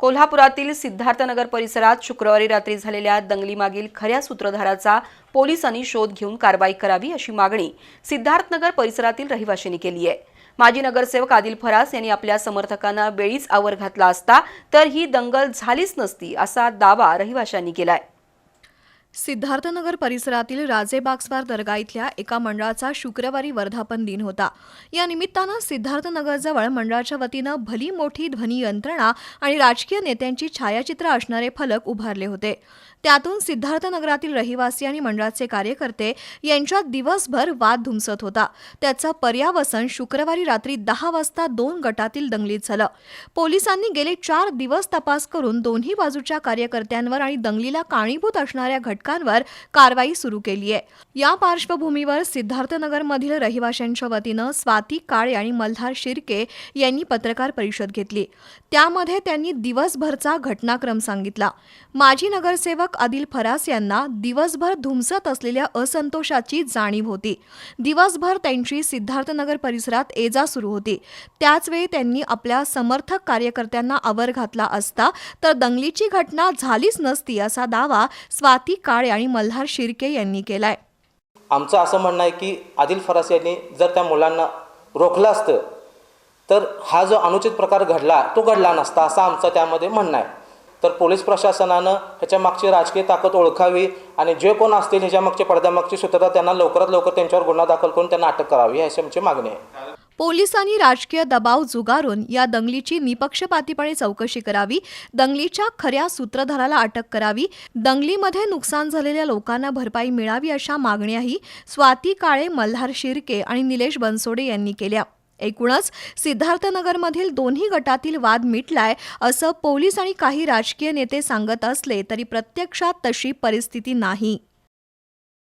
कोल्हापुरातील सिद्धार्थनगर परिसरात शुक्रवारी रात्री झालेल्या दंगलीमागील खऱ्या सूत्रधाराचा पोलिसांनी शोध घेऊन कारवाई करावी अशी मागणी सिद्धार्थनगर परिसरातील रहिवाशांनी केली आहे. माजी नगरसेवक आदिल फरास यांनी आपल्या समर्थकांना वेळीच आवर घातला असता तर ही दंगल झालीच नसती असा दावा रहिवाशांनी केलाय. सिद्धार्थनगर परिसरातील राजेबागस्वार दर्गा इथल्या एका मंडळाचा शुक्रवारी वर्धापन दिन होता. या निमित्तानं सिद्धार्थनगरजवळ मंडळाच्या वतीनं भली मोठी ध्वनी यंत्रणा आणि राजकीय नेत्यांची छायाचित्र असणारे फलक उभारले होते. त्यातून सिद्धार्थनगरातील रहिवासी आणि मंडळाचे कार्यकर्ते यांच्यात दिवसभर वाद धुमसत होता. त्याचं पर्यावसन शुक्रवारी रात्री दहा वाजता दोन गटातील दंगलीत झालं. पोलिसांनी गेले चार दिवस तपास करून दोन्ही बाजूच्या कार्यकर्त्यांवर आणि दंगलीला कारणीभूत असणाऱ्या घटकांवर कारवाई सुरू केली आहे. या पार्श्वभूमीवर सिद्धार्थनगरमधील रहिवाशांच्या वतीनं स्वाती काळे आणि मल्हार शिर्के यांनी पत्रकार परिषद घेतली. त्यामध्ये त्यांनी दिवसभरचा घटनाक्रम सांगितला. माजी नगरसेवक आदिल फरास यांना दिवसभर धुमसत असलेल्या असंतोषाची जाणीव होती. दिवसभर त्यांची सिद्धार्थनगर परिसरात एजा सुरू होती. त्याचवेळी त्यांनी आपल्या समर्थक कार्यकर्त्यांना आवर घातला असता तर दंगलीची घटना झालीच नसती असा दावा स्वाती काळ आणि मल्हार शिर्के यांनी केलाय. आमचं असं म्हणणं आहे की आदिल फरास यांनी जर त्या मुलांना रोखलं असतं तर हा जो अनुचित प्रकार घडला तो घडला नसता असं आमचं त्यामध्ये म्हणणं आहे. तर पोलीस प्रशासनानं ह्याच्या मागची राजकीय ताकद ओळखावी आणि जे कोण असतील ह्याच्या मागचे पडद्यामागचे सूत्रधार त्यांना लवकरात लवकर त्यांच्यावर गुन्हा दाखल करून त्यांना अटक करावी अशी आमची मागणी आहे. पोलिसांनी राजकीय दबाव जुगारून या दंगलीची निपक्षपातीपणे चौकशी करावी दंगलीच्या खऱ्या सूत्रधाराला अटक करावी दंगलीमध्ये नुकसान झालेल्या लोकांना भरपाई मिळावी अशा मागण्याही स्वाती काळे मल्हार शिर्के आणि निलेश बनसोडे यांनी केल्या. एकूणच सिद्धार्थनगरमधील दोन्ही गटातील वाद मिटलाय असं पोलीस आणि काही राजकीय नेते सांगत असले तरी प्रत्यक्षात तशी परिस्थिती नाही.